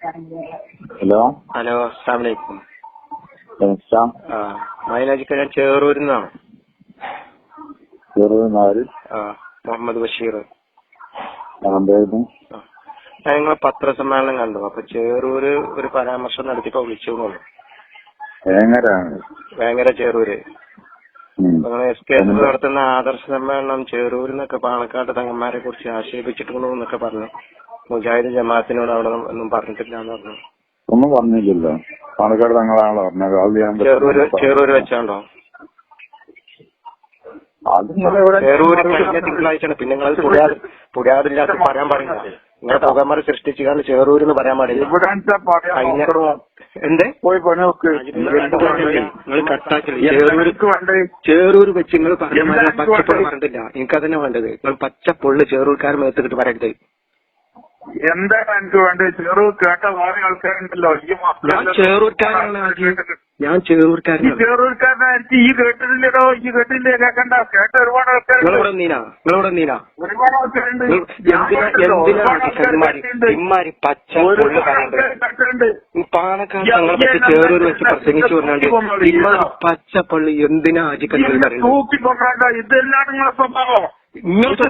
Hello. Hello അസ്സാം വലൈക്കും ആ മൈലാജിക്ക ഞാൻ ചേറൂരിൽ നിന്നാണ് ചെറുനാര് മുഹമ്മദ് ബഷീർ. ഞാൻ നിങ്ങളെ പത്രസമ്മേളനം കണ്ടു. അപ്പൊ ചേറൂര് ഒരു പരാമർശം നടത്തിയപ്പോ വിളിച്ചു വേങ്ങര ചേറൂര്. അപ്പൊ എസ് കെ എസ് നടത്തുന്ന ആദർശ സമ്മേളനം ചേറൂരിൽ നിന്നൊക്കെ പാണക്കാട് തങ്ങന്മാരെ കുറിച്ച് ആക്ഷേപിച്ചിട്ടുണ്ടോ എന്നൊക്കെ പറഞ്ഞു. മുജാഹിദ് ജമാഅത്തിനോട് അവിടെ ഒന്നും പറഞ്ഞിട്ടില്ല എന്ന് പറഞ്ഞു. ഒന്നും പറഞ്ഞില്ലല്ലോ. പാലക്കാട് തങ്ങളാണല്ലോ പറഞ്ഞത്. ചേറൂര് ചേറൂര് വെച്ചാണ്ടോ അത് ചേറൂര് തിങ്കളാഴ്ചയാണ്. പിന്നെ നിങ്ങൾ പറയാൻ പാടില്ല. നിങ്ങളെ പുകമറ സൃഷ്ടിച്ചു കാരണം എന്ന് പറയാൻ പാടില്ല. എന്തേ? പോയി പണി നോക്ക്. നിങ്ങൾ കട്ടാക്കില്ല ചേറൂര് വെച്ച് നിങ്ങൾ പറഞ്ഞ മാതിരി എനിക്ക് പച്ചപ്പുള്ളി അതന്നെ വേണ്ടത്? നിങ്ങൾ പൊള്ളി ചേറൂർക്കാർ മേത്തിട്ട് പറയരുത്. എന്താണ് എനിക്ക് വേണ്ടത്? ചേറൂർ കേട്ട വേറെ ആൾക്കാരുണ്ടല്ലോ. ഈ ചേറൂർക്കാരാണ്. ഞാൻ ചെറുക്കാരനായിട്ട് ഈ കേട്ടിട്ടില്ലടോ ഈ കേട്ടില്ലേ? കേക്കണ്ട കേട്ട ഒരുപാട് ആൾക്കാരുണ്ട്. നിങ്ങളിവിടെ നീനാ? ഒരുപാട് ആൾക്കാരുണ്ട്. എന്തിനാ എന്തിനാണ് ഇമ്മാരി പച്ച പുള്ളി പാലക്കാട് പറ്റി ചേറൂർ വെച്ച് പ്രസംഗിച്ചു പറഞ്ഞാണ്ട് ഇമ്മാരി പച്ചപ്പള്ളി എന്തിനാ ആജിക്കൽ ഇത് പറയുന്നത്? ഇതെല്ലാം നിങ്ങളെ സ്വഭാവം. നിങ്ങളുടെ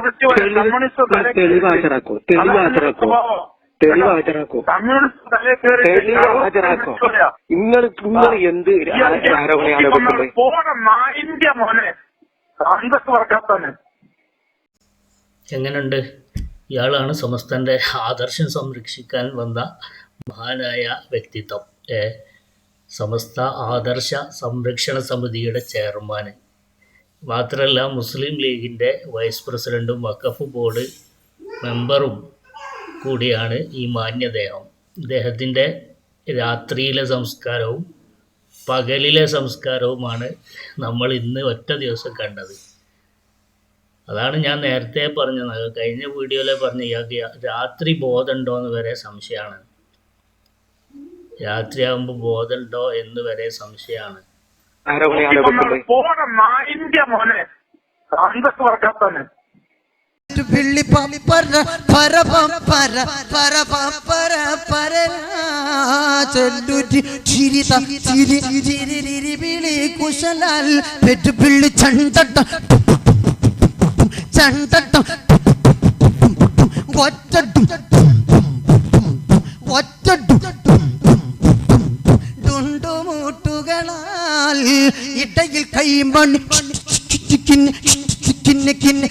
ഇത് തെളിവാച്ചറാക്കോ തന്നെ തെളിവ് ഹാജരാക്കോ. തെളിവ് ഹാജരാക്കൂ. നിങ്ങൾ നിങ്ങൾ എന്ത് ആരോപണയാണ് വെക്കുന്നത്? എങ്ങനെയുണ്ട് ഇയാളാണ് സമസ്തന്റെ ആദർശം സംരക്ഷിക്കാൻ വന്ന മഹാനായ വ്യക്തിത്വം. ഏ? സമസ്ത ആദർശ സംരക്ഷണ സമിതിയുടെ ചെയർമാൻ. മാത്രമല്ല മുസ്ലിം ലീഗിന്റെ വൈസ് പ്രസിഡന്റും വഖഫ് ബോർഡ് മെമ്പറും കൂടിയാണ് ഈ മാന്യദേഹം. ഇദ്ദേഹത്തിന്റെ രാത്രിയിലെ സംസ്കാരവും പകലിലെ സംസ്കാരവുമാണ് നമ്മൾ ഇന്ന് ഒറ്റ ദിവസം കണ്ടത്. അതാണ് ഞാൻ നേരത്തെ പറഞ്ഞത്. കഴിഞ്ഞ വീഡിയോയിലെ പറഞ്ഞ ഇയാൾക്ക് രാത്രി ബോധമുണ്ടോ എന്ന് വരെ സംശയമാണ്. രാത്രിയാകുമ്പോൾ ബോധമുണ്ടോ എന്ന് വരെ സംശയമാണ്. പോണം. നായിന്റെ മോനെ. അന്തസ് വർക്കാത്തന്നെ പിള്ളി പപ്പര പര പപ്പര പര പപ്പര പര ചെല്ലുരി ചിരി ചിരി ചിരി വിളി കുശലാൽ പെറ്റു പിള്ളി ചണ്ടട്ട ചണ്ടട്ട ഒറ്റട്ടും ഒറ്റട്ടും തുണ്ടുമുട്ടുകളാൽ ഇടയിൽ കൈമണി ചിക്കിന് ചിക്കിന് കിന്ന്